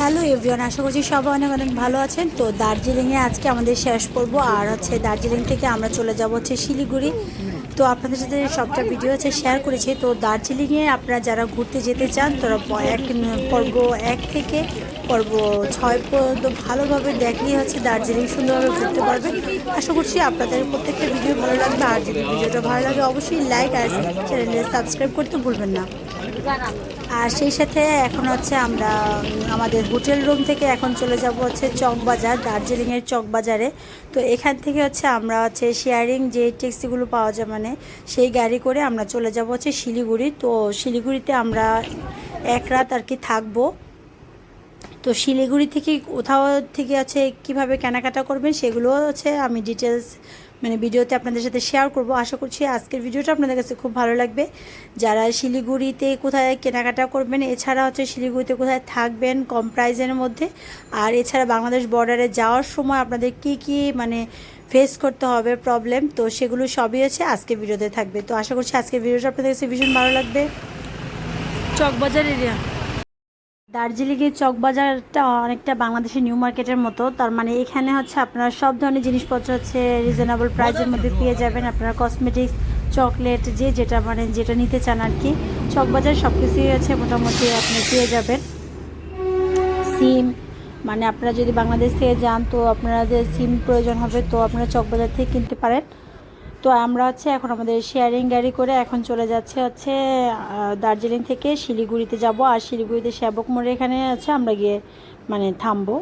Hello everyone, আশা করছি সবাই অনেক অনেক ভালো আছেন। তো দার্জিলিংয়ে আজকে আমাদের শেষ পর্ব, আর হচ্ছে দার্জিলিং থেকে আমরা চলে যাব হচ্ছে শিলিগুড়ি। তো আপনাদের সাথে সবটা ভিডিও হচ্ছে শেয়ার করেছি। তো দার্জিলিংয়ে আপনারা যারা ঘুরতে যেতে চান, তারা এক পর্ব এক থেকে পর্ব ছয় পর্যন্ত ভালোভাবে দেখলেই হচ্ছে দার্জিলিং সুন্দরভাবে ঘুরতে পারবেন। আশা করছি আপনাদের প্রত্যেকটা ভিডিও ভালো লাগবে। আর যদি ভিডিওটা ভালো লাগে, অবশ্যই লাইক আর চ্যানেলে সাবস্ক্রাইব করতে ভুলবেন না। আর সেই সাথে এখন হচ্ছে আমরা আমাদের হোটেল রুম থেকে এখন চলে যাব হচ্ছে চকবাজার, দার্জিলিংয়ের চকবাজারে। তো এখান থেকে হচ্ছে আমরা হচ্ছে শেয়ারিং যে ট্যাক্সিগুলো পাওয়া যায় মানে সেই গাড়ি করে আমরা চলে যাব হচ্ছে শিলিগুড়ি। তো শিলিগুড়িতে আমরা এক রাত আর কি থাকব। তো শিলিগুড়ি থেকে কোথাও থেকে আছে কীভাবে কেনাকাটা করবেন সেগুলো হচ্ছে আমি ডিটেলস মানে ভিডিওতে আপনাদের সাথে শেয়ার করব। আশা করছি আজকের ভিডিওটা আপনাদের কাছে খুব ভালো লাগবে। যারা শিলিগুড়িতে কোথায় কেনাকাটা করবেন, এছাড়া হচ্ছে শিলিগুড়িতে কোথায় থাকবেন কম প্রাইজের মধ্যে। আর এছাড়া বাংলাদেশ বর্ডারে যাওয়ার সময় আপনাদের কি কি মানে ফেস করতে হবে প্রবলেম তো সেগুলো সবই হচ্ছে আজকের ভিডিওতে থাকবে। তো আশা করছি আজকের ভিডিওটা আপনাদের কাছে ভীষণ ভালো লাগবে। চকবাজার এরিয়া দার্জিলিংয়ের চকবাজারটা অনেকটা বাংলাদেশের নিউ মার্কেটের মতো। তার মানে এখানে হচ্ছে আপনারা সব ধরনের জিনিসপত্র হচ্ছে রিজনেবল প্রাইসের মধ্যে পেয়ে যাবেন। আপনারা কসমেটিক্স চকলেট যে যেটা মানে যেটা নিতে চান আর কি। চকবাজার সব কিছুই আছে মোটামুটি আপনি পেয়ে যাবেন। সিম মানে আপনারা যদি বাংলাদেশ থেকে যান, তো আপনাদের সিম প্রয়োজন হবে, তো আপনারা চকবাজার থেকে কিনতে পারেন। তো আমরা হচ্ছে এখন আমাদের শেয়ারিং গাড়ি করে এখন চলে যাচ্ছে হচ্ছে দার্জিলিং থেকে শিলিগুড়িতে যাব। আর শিলিগুড়িতে শ্যাবক মোড়ে এখানে আছে আমরা গিয়ে মানে থামবো।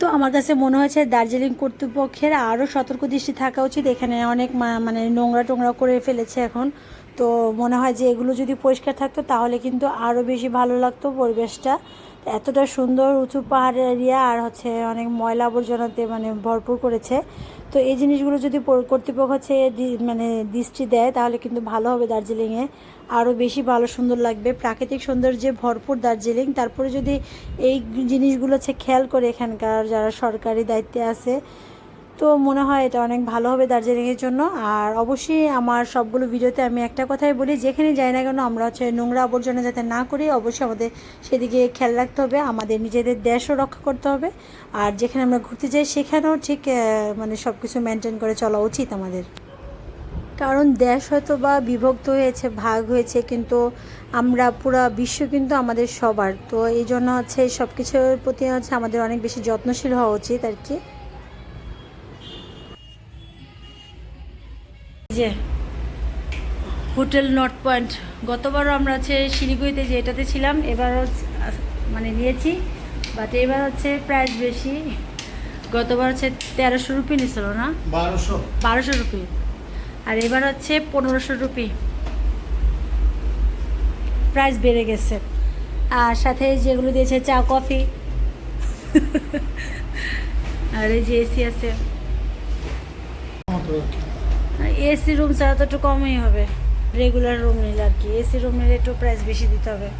তো আমার কাছে মনে হয়েছে দার্জিলিং কর্তৃপক্ষের আরও সতর্ক দৃষ্টি থাকা উচিত। এখানে অনেক মানে নোংরা টোংরা করে ফেলেছে এখন। তো মনে হয় যে এগুলো যদি পরিষ্কার থাকতো তাহলে কিন্তু আরও বেশি ভালো লাগতো পরিবেশটা। এতটা সুন্দর উঁচু পাহাড়ের এরিয়া আর হচ্ছে অনেক ময়লা আবর্জনাতে মানে ভরপুর করেছে। তো এই জিনিসগুলো যদি কর্তৃপক্ষ হচ্ছে মানে দৃষ্টি দেয়, তাহলে কিন্তু ভালো হবে দার্জিলিংয়ে আরও বেশি ভালো সুন্দর লাগবে। প্রাকৃতিক সৌন্দর্যে ভরপুর দার্জিলিং। তারপরে যদি এই জিনিসগুলো হচ্ছে খেয়াল করে এখানকার যারা সরকারি দায়িত্বে আছে তো মনে হয় এটা অনেক ভালো হবে দার্জিলিংয়ের জন্য। আর অবশ্যই আমার সবগুলো ভিডিওতে আমি একটা কথাই বলি যেখানে যাই না কেন আমরা হচ্ছে নোংরা আবর্জনা যাতে না করি, অবশ্যই আমাদের সেদিকে খেয়াল রাখতে হবে, আমাদের নিজেদের দেশও রক্ষা করতে হবে। আর যেখানে আমরা ঘুরতে যাই সেখানেও ঠিক মানে সব কিছু মেনটেন করে চলা উচিত আমাদের। কারণ দেশ হয়তো বা বিভক্ত হয়েছে, ভাগ হয়েছে, কিন্তু আমরা পুরো বিশ্ব কিন্তু আমাদের সবার। তো এই জন্য হচ্ছে সব কিছুর প্রতি হচ্ছে আমাদের অনেক বেশি যত্নশীল হওয়া উচিত আর কি। যে হোটেল নর্থ পয়েন্ট গতবারও আমরা হচ্ছে শিলিগুড়িতে যে এটাতে ছিলাম এবারও মানে নিয়েছি বাট এবার হচ্ছে প্রাইস বেশি। গতবার হচ্ছে তেরোশো রুপি নিছিল না? বারোশো। বারোশো রুপি। আর এবার হচ্ছে পনেরোশো রুপি। প্রাইস বেড়ে গেছে। আর সাথে যেগুলো দিয়েছে চা কফি। আর এই যে এসি আছে। এসি রুম ছাড়া তো একটু কমই হবে। রেগুলার রুম নিলে আর কি। এসি রুম নিলে একটু প্রাইস বেশি দিতে হবে।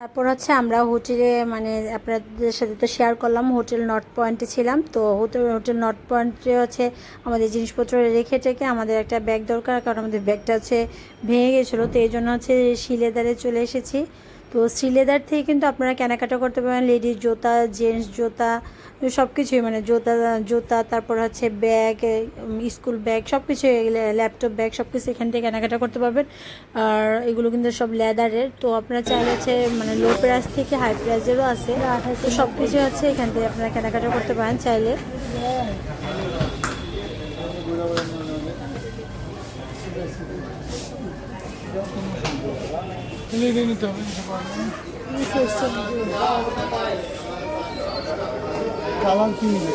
তারপর হচ্ছে আমরা হোটেলে মানে আপনাদের সাথে তো শেয়ার করলাম, হোটেল নর্থ পয়েন্টে ছিলাম। তো হোটেল হোটেল নর্থ পয়েন্টে হচ্ছে আমাদের জিনিসপত্র রেখে টেকে আমাদের একটা ব্যাগ দরকার, কারণ আমাদের ব্যাগটা হচ্ছে ভেঙে গেছিল। তো এই জন্য হচ্ছে শিলেদারে চলে এসেছি। তো শ্রীলেদার থেকে কিন্তু আপনারা কেনাকাটা করতে পারেন লেডিস জুতা, জেন্টস জুতা সব কিছুই মানে জুতা জুতা, তারপর হচ্ছে ব্যাগ স্কুল ব্যাগ সব কিছু ল্যাপটপ ব্যাগ সব কিছু এখান থেকে কেনাকাটা করতে পারবেন। আর এগুলো কিন্তু সব লেদারের। তো আপনারা চাইলে হচ্ছে মানে লো প্রাইস থেকে হাই প্রাইসেরও আছে। তো সব কিছু আছে এখান থেকে আপনারা কেনাকাটা করতে পারেন চাইলে। নিয়ে নিতে হবে কালার কি নিবে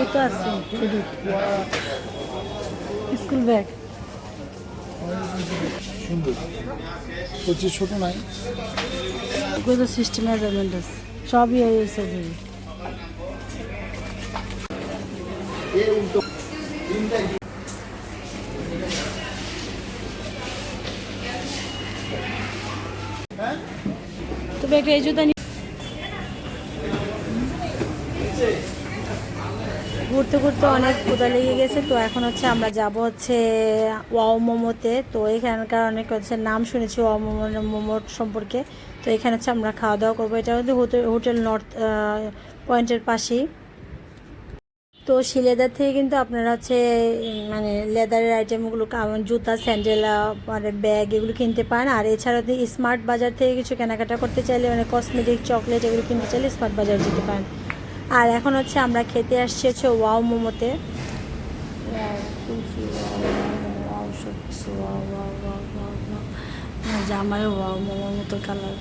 এটা আছে স্কুল ব্যাগ সুন্দর বলছি ছোট নাই এগুলো তো সিস্টেম মেজারমেন্ট আছে তবে একটা এই জুতা ঘুরতে ঘুরতে অনেক ক্ষুদা লেগে গেছে, তো এখন হচ্ছে আমরা যাব হচ্ছে ওয়াও মোমোতে। তো এখানকার অনেক হচ্ছে নাম শুনেছি ওয়াও মোমো মোমোর সম্পর্কে। তো এখানে হচ্ছে আমরা খাওয়া দাওয়া করব। এটা হচ্ছে হোটেল নর্থ পয়েন্টের পাশেই। তো শিলেদার থেকে কিন্তু আপনারা হচ্ছে মানে লেদারের আইটেমগুলো জুতা স্যান্ডেল মানে ব্যাগ এগুলো কিনতে পারেন। আর এছাড়া স্মার্ট বাজার থেকে কিছু কেনাকাটা করতে চাইলে মানে কসমেটিক চকলেট এগুলো কিনতে চাইলে স্মার্ট বাজার যেতে পারেন। আর এখন হচ্ছে আমরা খেতে আসছি হচ্ছে ওয়াও মোমোতে। জামাই ওয়াও মোমোর মতো কালার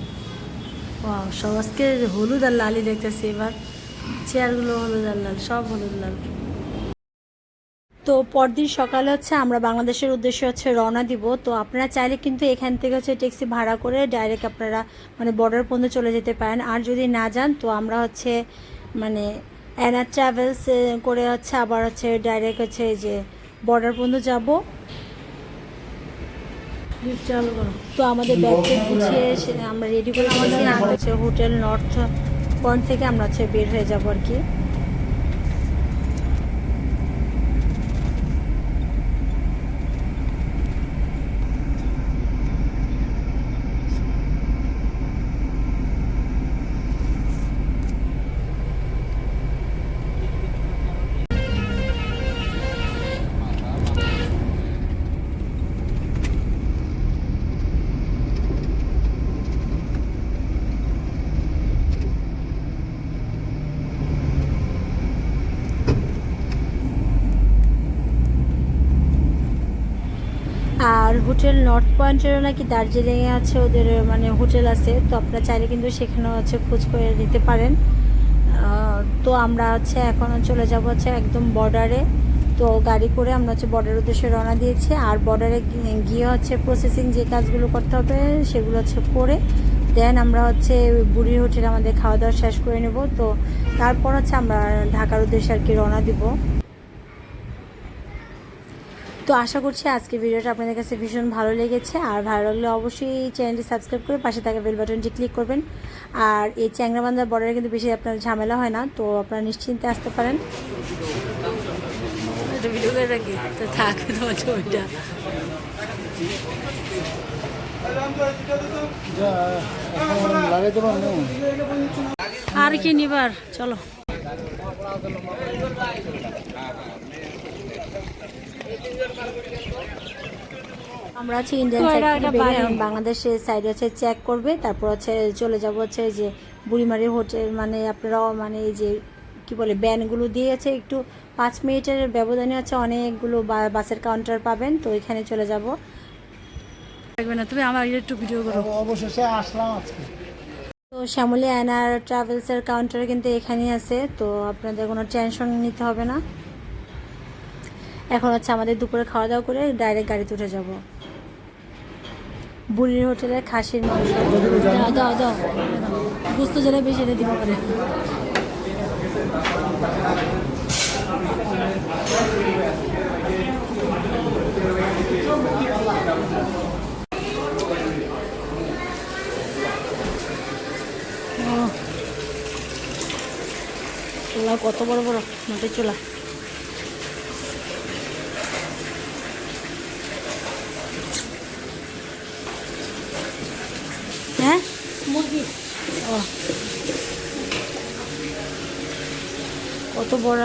ওয়াও সব আজকে হলুদ আর লালি দেখতেছি এবার। চেয়ারগুলো হলুদ আর লাল, সব হলুদ লাল। তো পরদিন সকালে হচ্ছে আমরা বাংলাদেশের উদ্দেশ্যে হচ্ছে রওনা দিব। তো আপনারা চাইলে কিন্তু এখান থেকে হচ্ছে ট্যাক্সি ভাড়া করে ডাইরেক্ট আপনারা মানে বর্ডার পর্যন্ত চলে যেতে পারেন। আর যদি না যান, তো আমরা হচ্ছে মানে অ্যানা ট্রাভেলস করে হচ্ছে আবার হচ্ছে ডাইরেক্ট হচ্ছে যে বর্ডার পর্যন্ত যাব। তো আমাদের ব্যাগকে গুছিয়ে আমরা রেডি করে আর হচ্ছে হোটেল নর্থ পয়েন্ট থেকে আমরা হচ্ছে বের হয়ে যাব আর কি আর হোটেল নর্থ পয়েন্টেরও নাকি দার্জিলিংয়ে আছে, ওদের মানে হোটেল আছে, তো আপনারা চাইলে কিন্তু সেখানেও আছে খোঁজ করে নিতে পারেন। তো আমরা হচ্ছে এখনও চলে যাব হচ্ছে একদম বর্ডারে। তো গাড়ি করে আমরা হচ্ছে বর্ডার উদ্দেশ্যে রওনা দিয়েছি। আর বর্ডারে গিয়ে হচ্ছে প্রসেসিং যে কাজগুলো করতে হবে, সেগুলো হচ্ছে করে দেন আমরা হচ্ছে বুড়ির হোটেলে আমাদের খাওয়া দাওয়া শেষ করে নেব। তো তারপর হচ্ছে আমরা ঢাকার উদ্দেশ্যে আর কি রওনা দিব। তো আশা করছি আজকের ভিডিওটা আপনাদের কাছে ভীষণ ভালো লেগেছে। আর ভালো লাগলে অবশ্যই চ্যানেলটি সাবস্ক্রাইব করে পাশে থাকা বেল বাটনটি ক্লিক করবেন। আর এই চ্যাংরাবান্ধার বর্ডারে কিন্তু বেশি আপনার ঝামেলা হয় না তো আপনারা নিশ্চিন্তে আসতে পারেন। ভিডিও করে রাখি। তো থাকবে তোমার ছবিটা। আর কি নিবার? চলো। আমরা হচ্ছে ইন্ডিয়ান সাইড বাংলাদেশের সাইড হচ্ছে চেক করবে তারপর হচ্ছে চলে যাব হচ্ছে যে বুড়িমারি হোটেল মানে আপনারা মানে এই যে কি বলে ব্যানগুলো দিয়ে আছে একটু পাঁচ মিনিটের ব্যবধানে হচ্ছে অনেকগুলো বাসের কাউন্টার পাবেন তো এখানে চলে যাব। থাকবে না তুমি আমার একটু ভিডিও করো। অবশেষে আসলাম আজকে। তো শ্যামলী অ্যানার ট্রাভেলসের কাউন্টার কিন্তু এখানেই আছে তো আপনাদের কোনো টেনশন নিতে হবে না। এখন হচ্ছে আমাদের দুপুরে খাওয়া দাওয়া করে ডাইরেক্ট গাড়িতে উঠে যাব। বুড়ির হোটেলে খাসির মাংস। দাও দাও বুঝতে জেলে বেশি এটা দিতে পারে। কত বড় বড় মাটির চুলা। হ্যাঁ? মুরগি। ও। কত বড়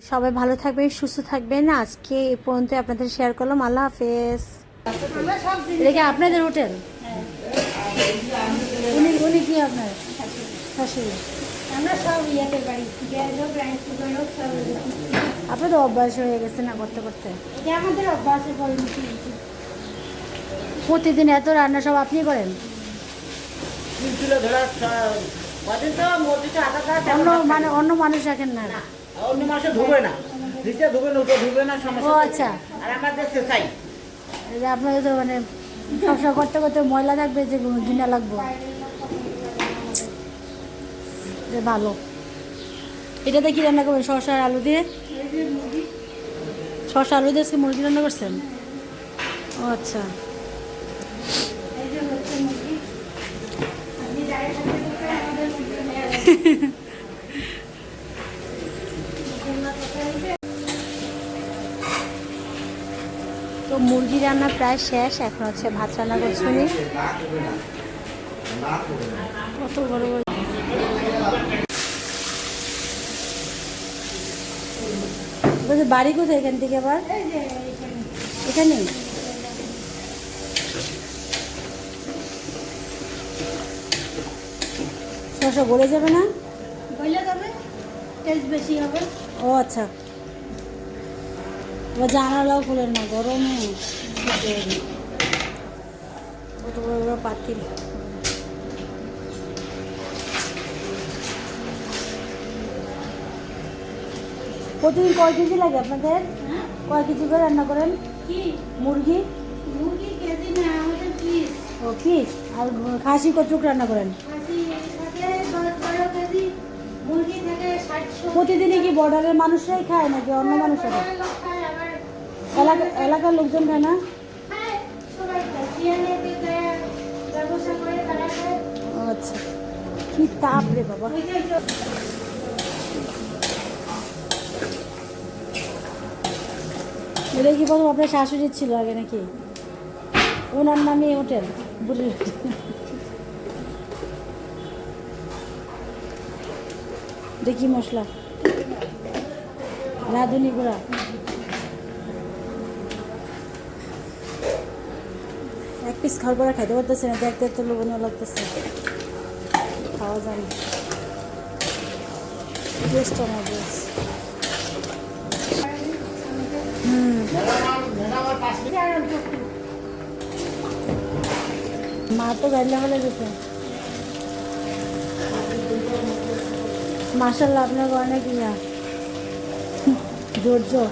সবাই ভালো থাকবেন সুস্থ থাকবেন। আজকে এ পর্যন্ত আপনাদের শেয়ার করলাম। আল্লাহ হাফেজ। এটা কি আপনাদের হোটেল? উনি উনি কি আপনার? শাশুড়ি আমরা সব ইয়েতে বাড়ি। গ্যাস হোক রাইস কুকার হোক সব আপনার তো অভ্যাস হয়ে গেছে না করতে করতে? এটা আমাদের অভ্যাসে পরিণতি। প্রতিদিন এত রান্না সব আপনি করেন? অন্য মানে অন্য মানুষ রাখেন না। অন্য মাসে ধুবে না। নিচে ধুবে না ধুবে না ও আচ্ছা। আর আমাদের চাই আপনাদের তো মানে সবসময় করতে করতে ময়লা থাকবে যে লাগবো। যে ভালো। এটাতে কি রান্না করবেন? শসা আর আলু দিয়ে? শসা আলু দিয়ে মুরগি রান্না করছেন? ও আচ্ছা। তো মুরগি রান্না প্রায় শেষ, এখন হচ্ছে ভাত রান্না করছি কত বড় বড় বাড়ি কোথায় এখান থেকে আবার? এখানে শশা গড়ে যাবে না? বইলে যাবে টেস্ট বেশি হবে। ও আচ্ছা। এবার জানালাও খুলেন না গরমে। বড় বড় পাতিল। প্রতিদিন কয় কেজি লাগে আপনাদের? কয় কেজি করে রান্না করেন? কি? মুরগি? মুরগি কেজি না আমাদের পিস। ও পিস। আর খাসি কতটুক রান্না করেন? প্রতিদিনই কি বর্ডারের মানুষরাই খায় নাকি অন্য মানুষেরা? আবার এলাকা এলাকার লোকজন খায় না? ও আচ্ছা। কি তাপ রে বাবা। এটা কি প্রথম আপনার শাশুড়ির ছিল আগে নাকি? ওনার নামে হোটেল। বুড়ির কি মশলা। রাঁধুনি গুঁড়া। এক পিস খাওয়ার পরে খাইতে পারতেছে না, দেখতে তো লোভনীয় লাগতেছে। খাওয়া যায় না টেস্ট আমার বেশ মা তো গাইলে হলে গেছে। মাসাল্লাহ আপনার অনেক ইয়া জোর জোর